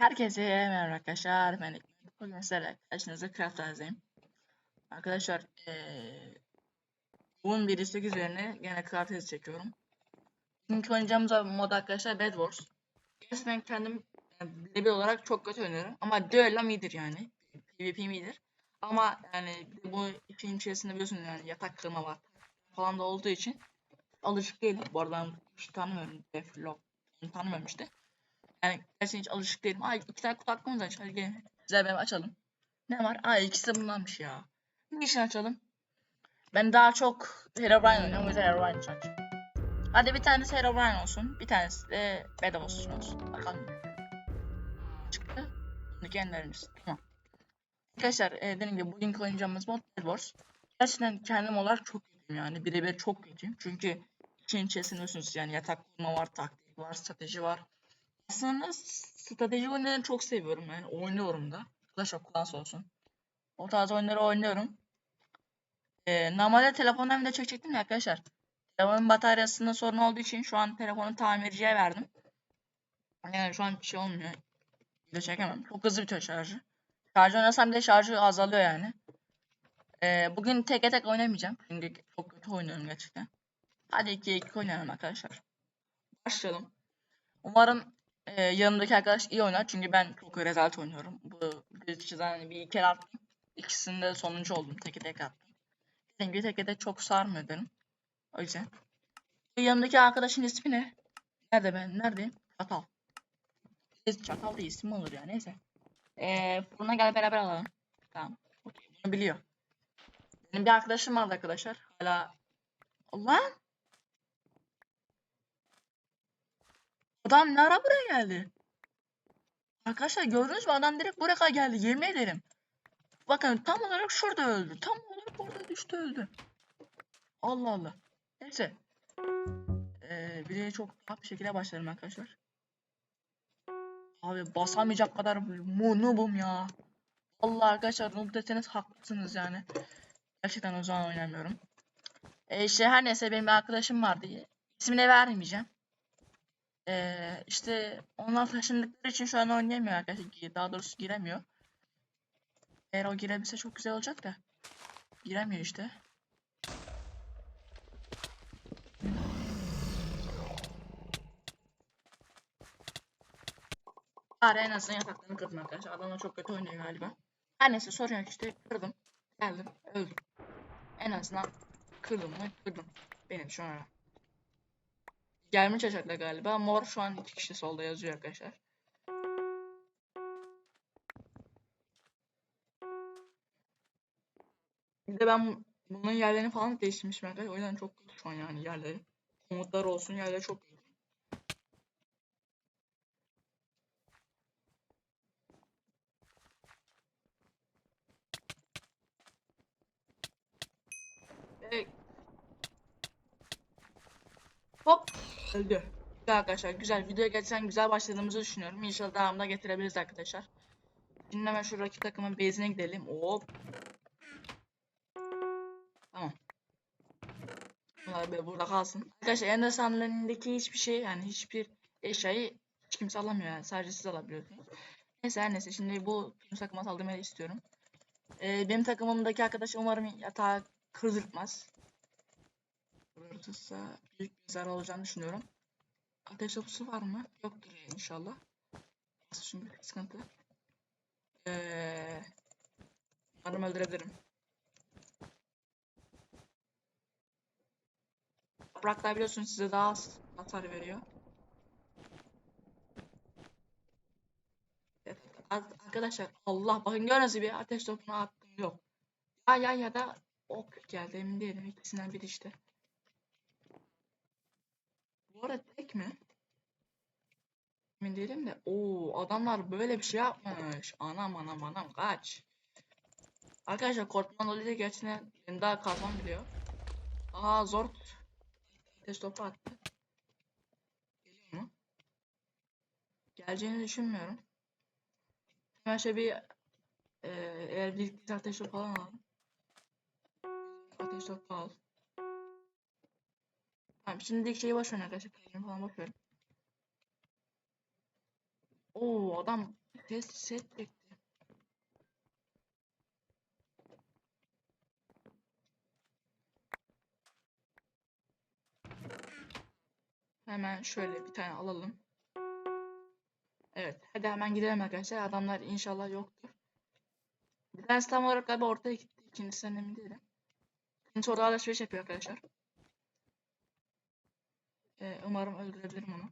Herkese merhaba arkadaşlar. Ben Ekmek. Bugün sizlerle karşınızda Craft Arzayım. Arkadaşlar eee bunun bir istek üzerine yine Craft Arz çekiyorum. Bugünkü oynayacağımız mod arkadaşlar Bed Wars. Gerçekten kendim yani, level olarak çok kötü oynuyorum. Ama düello iyidir yani. PvP iyidir. Ama yani bu işin içerisinde biliyorsunuz yani yatak kırma var falan da olduğu için alışık değilim. Bu arada hiç tanımıyorum. Deflop tanımıyorum işte. Yani gerçekten hiç alışık değilim. Ay iki tane hakkımız var. Hadi gelin. Güzel bir açalım. Ne var? Ay ikisi de bundanmış ya. Ne için açalım? Ben daha çok Herobrine oynuyorum. O yüzden Herobrine açıyorum. Hadi bir tanesi Herobrine olsun. Bir tanesi de bedava olsun. Bakalım. Çıktı. Şimdi kendileriniz. Tamam. Arkadaşlar e, dediğim gibi bugünkü oynayacağımız mod Bed Wars. Gerçekten kendim olarak çok kötüyüm yani. Birebir çok kötüyüm. Çünkü için içerisinde yani yatak kurma var, taktik var, strateji var. Aslında strateji oyunlarını çok seviyorum yani oynuyorum da. Clash of Clans olsun. O tarz oyunları oynuyorum. Ee, normalde telefondan da çekecektim ya arkadaşlar. Telefonun bataryasında sorun olduğu için şu an telefonu tamirciye verdim. Yani şu an bir şey olmuyor. Video çekemem. Çok hızlı bitiyor şarjı. Şarjı oynasam bile şarjı azalıyor yani. Ee, bugün tek tek oynamayacağım. Çünkü çok kötü oynuyorum gerçekten. Hadi 2'ye 2 oynayalım arkadaşlar. Başlayalım. Umarım e, yanımdaki arkadaş iyi oynar çünkü ben çok rezalet oynuyorum. Bu bir çizen bir kere attım. İkisinde sonuncu oldum. Teke tek attım. Dediğim gibi teke tek çok sarmıyor benim. O yüzden. Bu yanımdaki arkadaşın ismi ne? Nerede ben? Neredeyim? Çatal. Biz Çatal da isim olur ya neyse. Eee fırına gel beraber alalım. Tamam. Bunu biliyor. Benim bir arkadaşım vardı arkadaşlar. Hala... Lan! Adam ne ara buraya geldi? Arkadaşlar gördünüz mü? Adam direkt buraya geldi. Yemin ederim. Bakın tam olarak şurada öldü. Tam olarak orada düştü öldü. Allah Allah. Neyse. Ee, de çok rahat bir şekilde başlarım arkadaşlar. Abi basamayacak kadar noobum ya. Allah arkadaşlar noob deseniz haklısınız yani. Gerçekten o zaman oynamıyorum. Ee, işte her neyse benim bir arkadaşım vardı. İsmini vermeyeceğim. Ee, işte onlar taşındıkları için şu an oynayamıyor arkadaşlar. Daha doğrusu giremiyor. Eğer o girebilse çok güzel olacak da. Giremiyor işte. Bari en azından yataklarını kırdım arkadaşlar. Adamlar çok kötü oynuyor galiba. Her neyse sorun yok işte. Kırdım. Geldim. Öldüm. En azından kırdım mı? Kırdım. Benim şu an. Gelme çalışacaklar galiba. Mor şu an iki kişi solda yazıyor arkadaşlar. Bir de ben bunun yerlerini falan değiştirmişim arkadaşlar. O yüzden çok kötü şu an yani yerleri. Komutlar olsun yerleri çok kötü. Hop öldü. Güzel arkadaşlar güzel videoya geçen güzel başladığımızı düşünüyorum. İnşallah devamında getirebiliriz arkadaşlar. Şimdi hemen şu rakip takımın base'ine gidelim. Hop. Tamam. Bunlar böyle burada kalsın. Arkadaşlar Ender sandalyendeki hiçbir şey yani hiçbir eşyayı hiç kimse alamıyor yani. Sadece siz alabiliyorsunuz. Neyse her neyse şimdi bu takıma saldırmayı istiyorum. Ee, benim takımımdaki arkadaş umarım yatağı kırdırtmaz. Kırılırsa büyük bir zarar olacağını düşünüyorum. Ateş topusu var mı? Yoktur inşallah. Şimdi sıkıntı. Ee, umarım öldürebilirim. Yapraklar biliyorsunuz size daha az hasar veriyor. Arkadaşlar Allah bakın gördüğünüz gibi ateş topuna attım yok. Ya ya ya da ok geldi emin değilim ikisinden biri işte. Bu arada tek mi? Emin değilim de. Oo adamlar böyle bir şey yapmış. Anam anam anam kaç. Arkadaşlar korkman dolayı gerçekten beni daha kazan biliyor. Aa zor. Ateş topu attı. Geliyor mu? Geleceğini düşünmüyorum. Hemen şöyle bir e, eğer birlikte ateş topu alalım. Ateş topu al. Tamam şimdilik şeyi boş verin arkadaşlar. Kalemi falan verin. Oo adam test set çekti. Hemen şöyle bir tane alalım. Evet. Hadi hemen gidelim arkadaşlar. Adamlar inşallah yoktur. Bir tanesi tam olarak galiba ortaya gitti. İkincisinden emin değilim. İkincisi orada alışveriş yapıyor arkadaşlar. Ee, umarım öldürebilirim onu.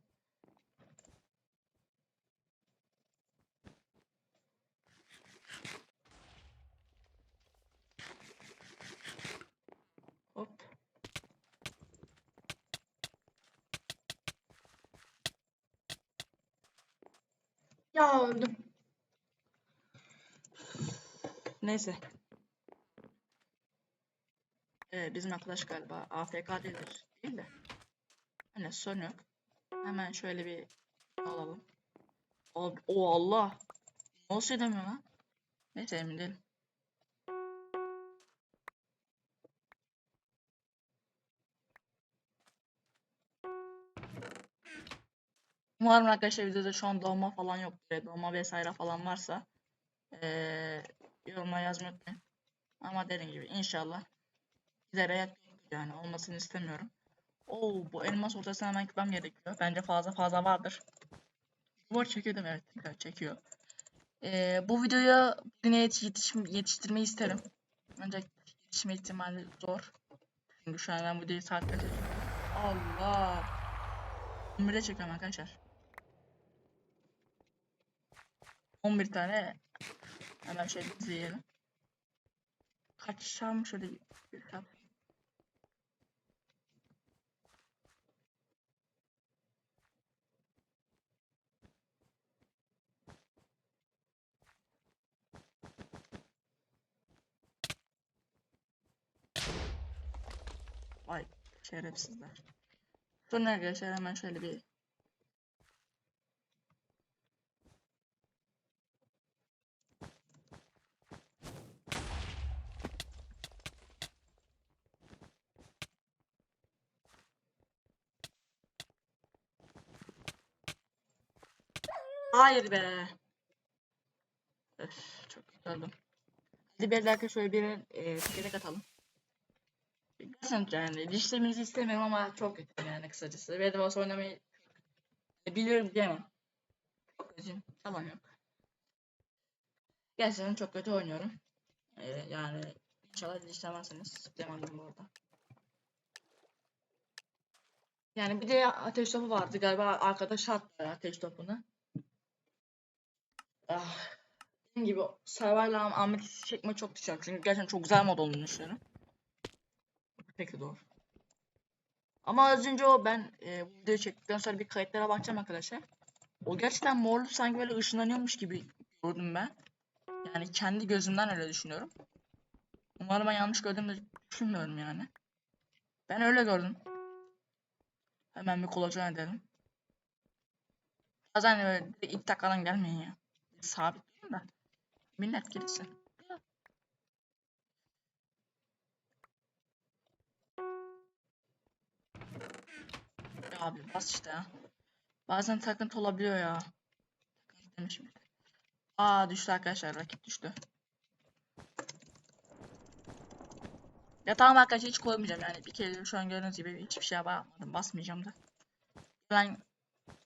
Hop. Ya öldüm. Neyse. Ee, bizim arkadaş galiba AFK değildir. Değil de. Hani yok. Hemen şöyle bir alalım. O, o Allah. Nasıl edemiyor lan? Neyse emin değilim. Umarım arkadaşlar videoda şu an doğma falan yok. Doğma vesaire falan varsa ee, yorumlara yazmayı unutmayın. Ama dediğim gibi inşallah gider ayak yoktur yani olmasını istemiyorum. Oo bu elmas ortasına hemen gitmem gerekiyor. Bence fazla fazla vardır. Duvar çekiyor değil mi? Evet tekrar çekiyor. Ee, bu videoya bugüne yetiş, yetiş, yetiştirmeyi isterim. Ancak yetişme ihtimali zor. Çünkü şu an ben bu videoyu saatte çekiyorum. Allah. 11'de çekiyorum arkadaşlar. 11 tane hemen şöyle izleyelim. Kaçsam şöyle bir tap. Vay şerefsizler. Sonra arkadaşlar hemen şöyle bir Hayır be. Öf, çok oldum. Hadi bir dakika şöyle bir e, tekerlek Gerçekten yani dişlemenizi istemiyorum ama çok kötü yani kısacası. De olsa oynamayı biliyorum diyemem. Çok kötüyüm. Tamam yok. Gerçekten çok kötü oynuyorum. E, yani inşallah dişlemezsiniz. Demedim bu arada. Yani bir de ateş topu vardı galiba arkadaş attı ateş topunu. Ah. Dediğim gibi Survival Ahmet çekme çok düşünüyorum. Çünkü gerçekten çok güzel mod olduğunu düşünüyorum. Peki doğru. Ama az önce o ben e, bu videoyu çektikten sonra bir kayıtlara bakacağım arkadaşlar. O gerçekten morlu sanki böyle ışınlanıyormuş gibi gördüm ben. Yani kendi gözümden öyle düşünüyorum. Umarım ben yanlış gördüğümü düşünmüyorum yani. Ben öyle gördüm. Hemen bir kolaçan edelim. Bazen öyle ilk takadan gelmeyin ya. Sabit durun da. Millet girsin. Abi bas işte. Bazen takıntı olabiliyor ya. Takıntı demişim. Aa düştü arkadaşlar rakip düştü. Ya tamam arkadaşlar hiç koymayacağım yani bir kere şu an gördüğünüz gibi hiçbir şey yapmadım basmayacağım da. Gelen,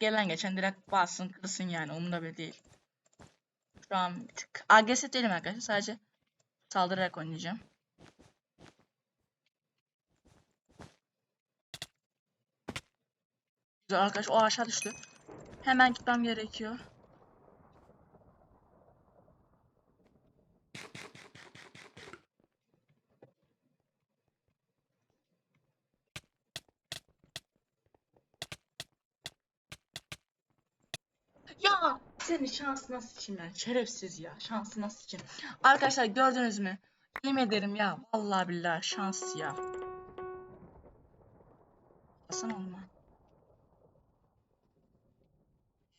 gelen geçen direkt bassın kırsın yani umurumda bile değil. Şu an bir tık agresif değilim arkadaşlar sadece saldırarak oynayacağım. Güzel arkadaş o aşağı düştü. Hemen gitmem gerekiyor. Ya senin şansına sıçayım ben. Şerefsiz ya. Şansına sıçayım. Arkadaşlar gördünüz mü? Yemin ederim ya. Vallahi billahi şans ya. Hasan olma.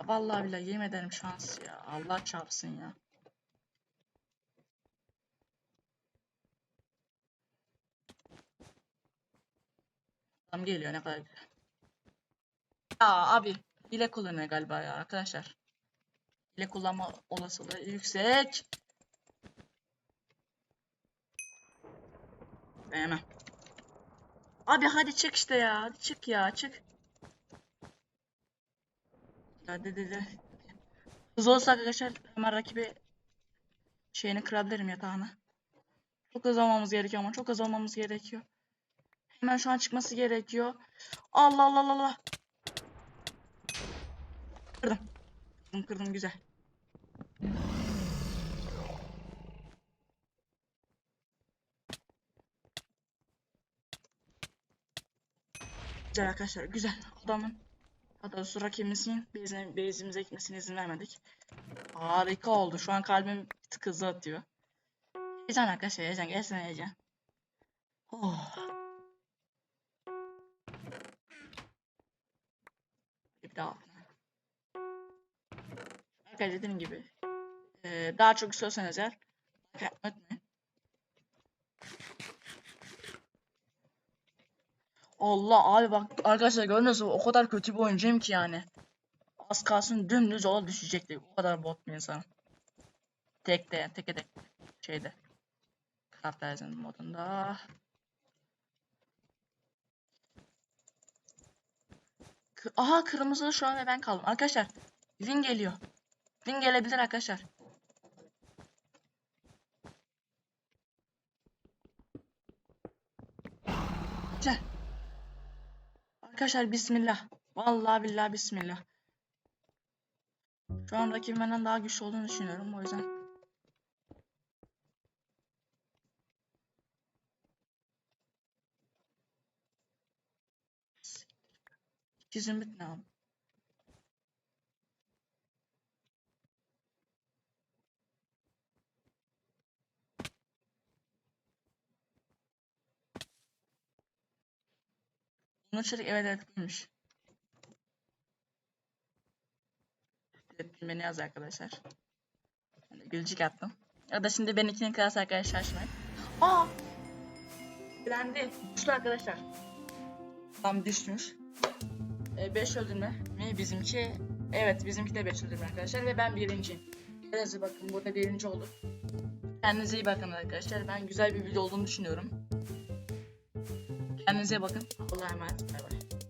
Vallahi billahi yemin ederim şans ya. Allah çarpsın ya. Adam geliyor ne kadar güzel. Ya abi hile kullanıyor galiba ya arkadaşlar. ile kullanma olasılığı yüksek. Beğenmem. Abi hadi çık işte ya. Hadi çık ya çık. Hadi hadi. Hızlı olsa arkadaşlar hemen rakibi şeyini kırabilirim yatağını. Çok hızlı olmamız gerekiyor ama çok hızlı olmamız gerekiyor. Hemen şu an çıkması gerekiyor. Allah Allah Allah Allah. Kırdım. Kırdım kırdım güzel. Güzel arkadaşlar güzel. Adamın Hatta su rakibimizin bezine, bezimize gitmesine izin vermedik. Harika oldu. Şu an kalbim bir tık hızlı atıyor. Heyecan arkadaşlar heyecan. Gelsene heyecan. Oh. Bir daha. Arkadaşlar dediğim gibi. daha çok istiyorsanız eğer. yapmayı Allah abi bak arkadaşlar gördünüz mü? O kadar kötü bir oyuncuyum ki yani. Az kalsın dümdüz yola düşecekti. O kadar bot bir insan. Tekte, teke tek şeyde. Craft Legends modunda. Aha kırmızı şu an ve ben kaldım. Arkadaşlar Win geliyor. Win gelebilir arkadaşlar. Güzel. Arkadaşlar bismillah. Vallahi billahi bismillah. Şu an rakibim benden daha güçlü olduğunu düşünüyorum o yüzden. İki zümrüt abi? Bunu çelik evet evet. Evet beni yaz arkadaşlar. Gülcük attım. Ya da şimdi ben ikinin kıyası arkadaşlar şimdi. Aa! Direndi. Düştü arkadaşlar. Tam düşmüş. 5 öldürme mi bizimki? Evet bizimki de 5 öldürme arkadaşlar ve ben birinciyim. Kendinize bakın burada birinci oldum. Kendinize iyi bakın arkadaşlar. Ben güzel bir video olduğunu düşünüyorum. Kendinize bakın. Allah'a emanet. Bay bay.